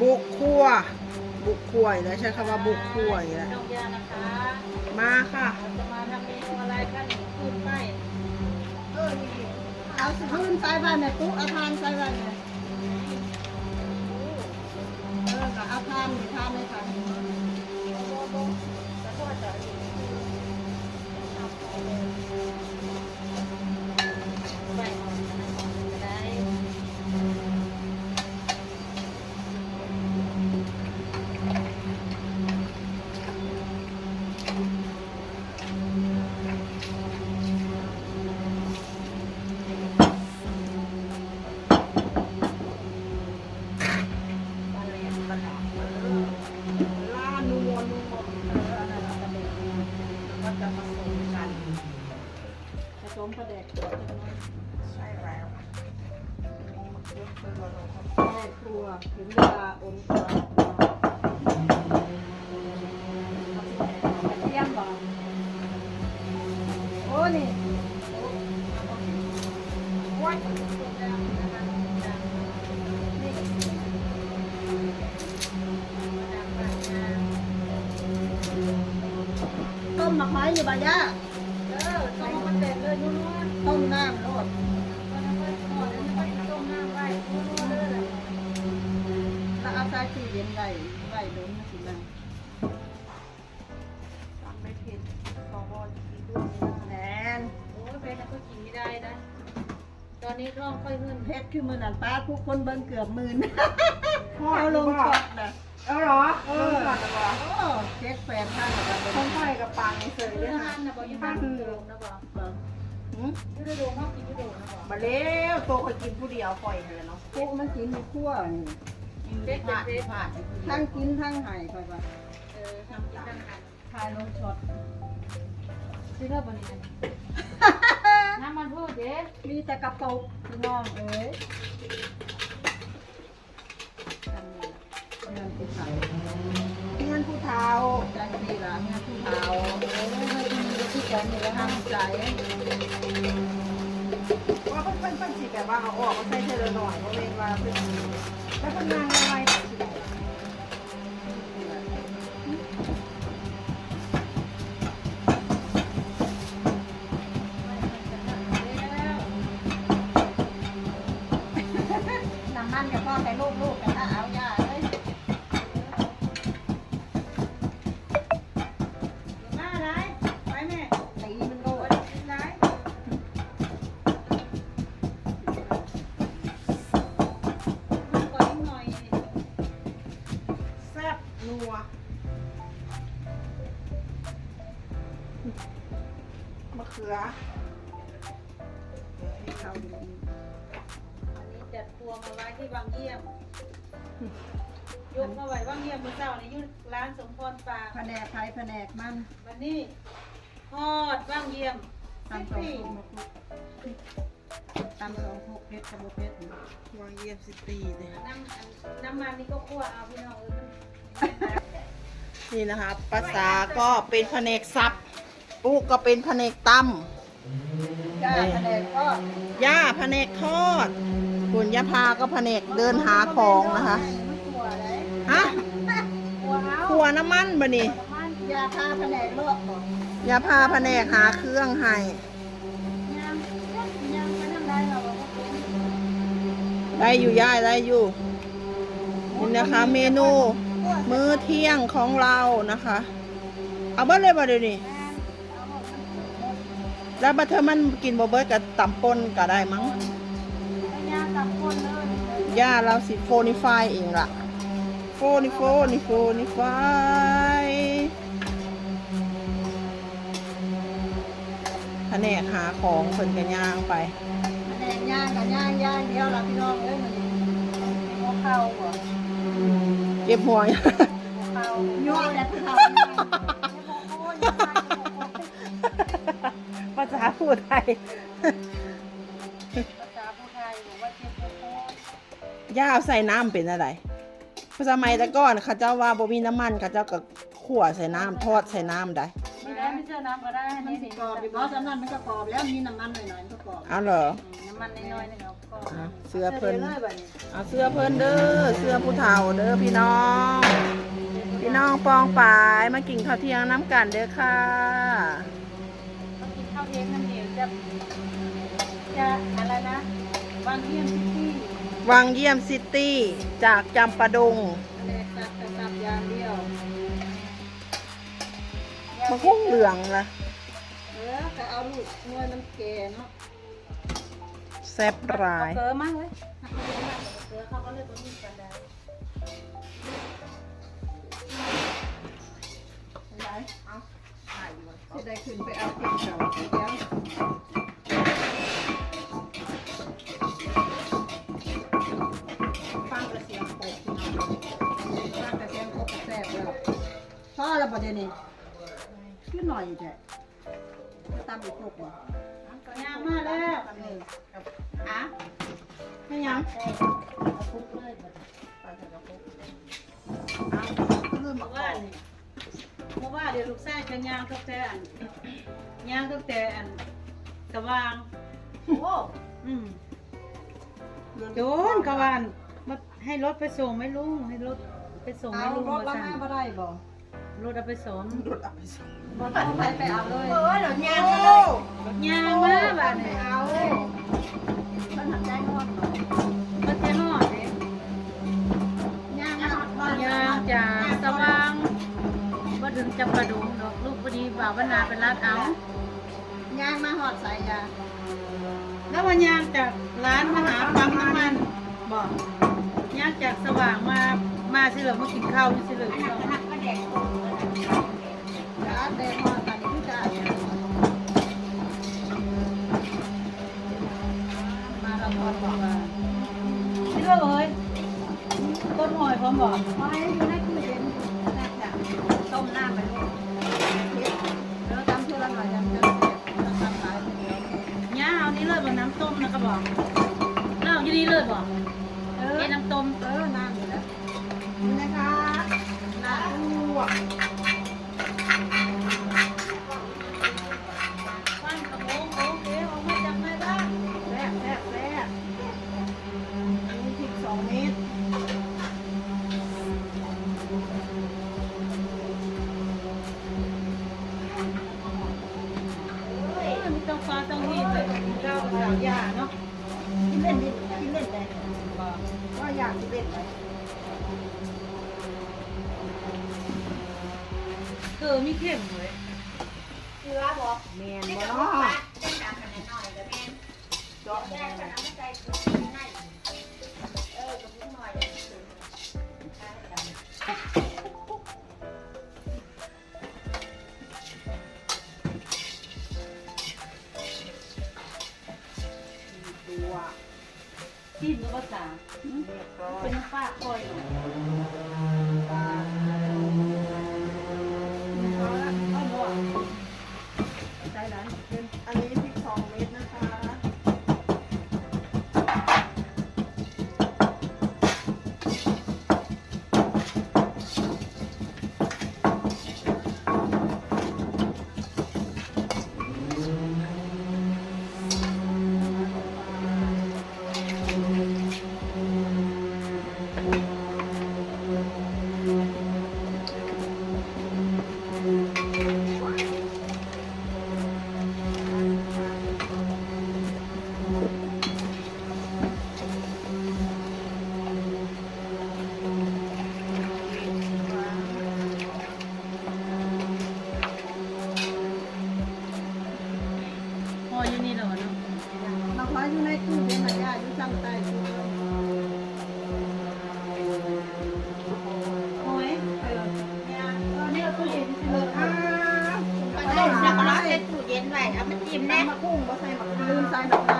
บุกครัวบุกครัวอีกแล้วใช้คำว่าบุกครัวอีกแล้วน้องยานะคะมาค่ะ เราจะมาทำเมนูอะไรกันพูดไปเออนี่เอาสพื้นใส่บ้านเนี่ยปุ๊เอาทานใส่บ้านเนี่ยเออก็เอาทาน มประเด็กตัวจังเลยใช่แล้วมีมะเขือเทศลงไปแม่ครัวถึงเวลาอมตัวกระเทียมบ่โอ้นี่ว้าต้มมะพร้าวอยู่บ่ย่า เออต้องมาเต็มเลยนัว ต้มน้ำโลด ๆมันไม่พอแล้วไม่ต้มน้ำไว้นัวๆเลย ถ้าเอาใส่ตู้เย็นไว้ไว้โดนมันสิมาตำไม่เผ็ดสวกินด้วยแนนโอ้ยเป็นก็กินไม่ได้นะ ตอนนี้ท้องค่อยขึ้นเพชรคือมือนันป้าผู้คนเบิ่งเกือบหมื่นทอดเอาลงก่ช็ออนตนะเออเหรอเออก่อนนะวะโอ้เช็คแฟนท่านกับต้องไฟกับปังเสยเรืเลยอค่ะหันนะบอกยังหันโดมนะบอกหืมยูโดมเขากินยูโดนะบอกมาเร็วโตเคยกินผู้เดียวปล่อยเลยเนาะพวกมันกินอยู่ขั้วนี่ เด็ดผ่านเด็ดผ่านทั้งกินทั้งใหายไปว่าเออทำกินทั้งหันทายลงช็อตซื้อเท่าบริษัทน้ำมันพืชเด้มีแต่กระปุกพี่น้องเอ้ยทำนี่ล่ะเงินผู้ชายเงินผู้เฒ่าใจดีล่ะเงินผู้เฒ่าโอ้ยไม่กินเยอะที่แกงนี่แล้วทำใจว่าเพิ่นเพิ่นเพิ่นสิแบบว่าเอาออกมาใส่เทละหน่อยว่าเวนว่าเพิ่น แล้วเพิ่นนางอะไร มะเขือให้เข้าดีอันนี้จัดพวงมาไว้ที่บางเยี่ยม ยกมาไว้บางเยี่ยมเมื่อเช้านี้อยู่ร้านสมพรปากแผนกไทยแผนกมันวันนี้ทอดบางเยี่ยมตำสองพุกมาพุกตำสองพุกเพชรกับโบเพชรวางเยี่ยมสิตีเลยน้ำน้ำมันนี่ก็คั่วเอาพี่น้องเอ้ยนี่นะคะภาษาก็เป็นแผนกซับ ปุ๊กก็เป็นแผนกตจ้าแผนกก็ำย่าแผนกทอดคุณย่าพาก็แผนกเดินหาของนะคะมันกลัวเลยฮะกลัวเอาขัวน้ำมันบะนี่มันยาพาแผนกลวกก่อนย่าพาแผนกหาเครื่องให้ยามยามไปทำได้เราก็เป็นได้อยู่ย่าได้อยู่นี่นะคะ เมนูมื้อเที่ยงของเรานะคะ เอาเบิดเลยบ่เดี๋ยวนี้ แล้วบัดเทอมันกินบ่เบิดกับตำป่นก็ได้มั้งยากับคนเลยย่าเราสิโฟนิฟายเองล่ะ โฟนิโฟนิโฟนิฟายแผนกหาของเพิ่นกันย่างไปแผนกย่างกับย่างย่างเดียวละพี่น้องเอ้ยมันหัวเข่าบ่เก็บหัว หัวเข่าย่อแต่ผู้เฒ่าเาษาพูดไทย ภาษาผู้ไทยบอกว่าเจ็บหัวโคย่าเอาใส่น้ำเป็นอะไรภาษาไม่แต่ก่อนเขาเจ้าว่าบ่มีน้ำมันเขาเจ้าก็ขั่วใส่น้ำทอดใส่น้ำได้ ไม่ได้ไม่เจอน้ำก็ได้มันนี่สินี่กรอบดิบอสำนั้นมันก็กรอบแล้วมีน้ำมันหน่อยๆมันก็กรอบเอาเหรอน้ำมันน้อยๆนึงเอาก็อะเสื้อเพิ่นเลยบัดนี้เอาเสื้อเพิ่นเด้อ เสื้อผู้เฒ่าเด้อพี่น้อง พี่น้องปองปายมากินข้าวเที่ยงน้ำกันเด้อค่ะมากินข้าว เที่ยงน้ำเดียวจะจะอะไรนะบางเยี่ยมซิตี้วังเยี่ยมซิตี้จากจำปาดงอะไรสับสับยางเดียวมะคุ้งเหลืองละเออก็เอาลูกเงินมันแก่เนาะแซ่บหลายเกลือมากเลยเกลือเขาก็เลยตัวนี้กันได้ สิได้ขึ้นไปเอาเก็บเขาเดี๋ยวฟังกระเสียงโคกฟังกระเสียงโคกกระแซ่บแล้วพ่อแล้วประเดี๋ยวนี้ขึ้นหน่อยแท้ตามอีกโคกบ่ยางมาแล้วอะไม่ยังคุกเลยลืมเมื่มาอก่วา อนนนี่เมื่อวานเดี๋ยวลูกชายจะย่างตั้งแต่อันย่างตั้งแต่อันสว่าง โอ้อืมโจนกะวานมาให้รถไปส่งไหม่ลุงให้รถไปส่งเอาไหม่ลุงรถมาละสั่งมาบ่ได้บ่รถเอาไปส่งรถเอาไปส่งบ่ต้องไปไปเอาเลย เออเดี๋ยวย่างรถย่างมาบ้านเนี่ย เอา มาถึงจำปาดงดอกลูกพอดีบ่าวนาเป็นรัดเอาย่างมาหอดใส่ยาแล้ววันย่างจากร้านมาหาปั๊มน้ำมันบอกย่างจากสว่างมามาสิเหลือมากินข้าวนี่สิเหลือจ้าเดหอดอันนี้คือจ้ามาละพอบอกว่าสิเหลือเลยต้นหอยพร้อมบอกไว้อยู่ใน เลยบอกเออเอ็น้ำต้มเออน้ำอยู่แล้วนี่นะคะน้ำลวกบ้านกระโปงโค้งเอ๋ออกมาจากในบ้านแรกแรกแรกอันนี้พริกสองเม็ดเออมีต้องฟ้าต้องหีบเลยเจ้าสาวยาเนาะ กินเล่นดิกินเล่นได้บอกว่าอยากกินเล่นได้เออมีเข้มเลยเชื้อบอกแมนบ่เนาะเจาะบ่ตัว มากุ้งบ่ใส่หมักลืมใส่ดอกนา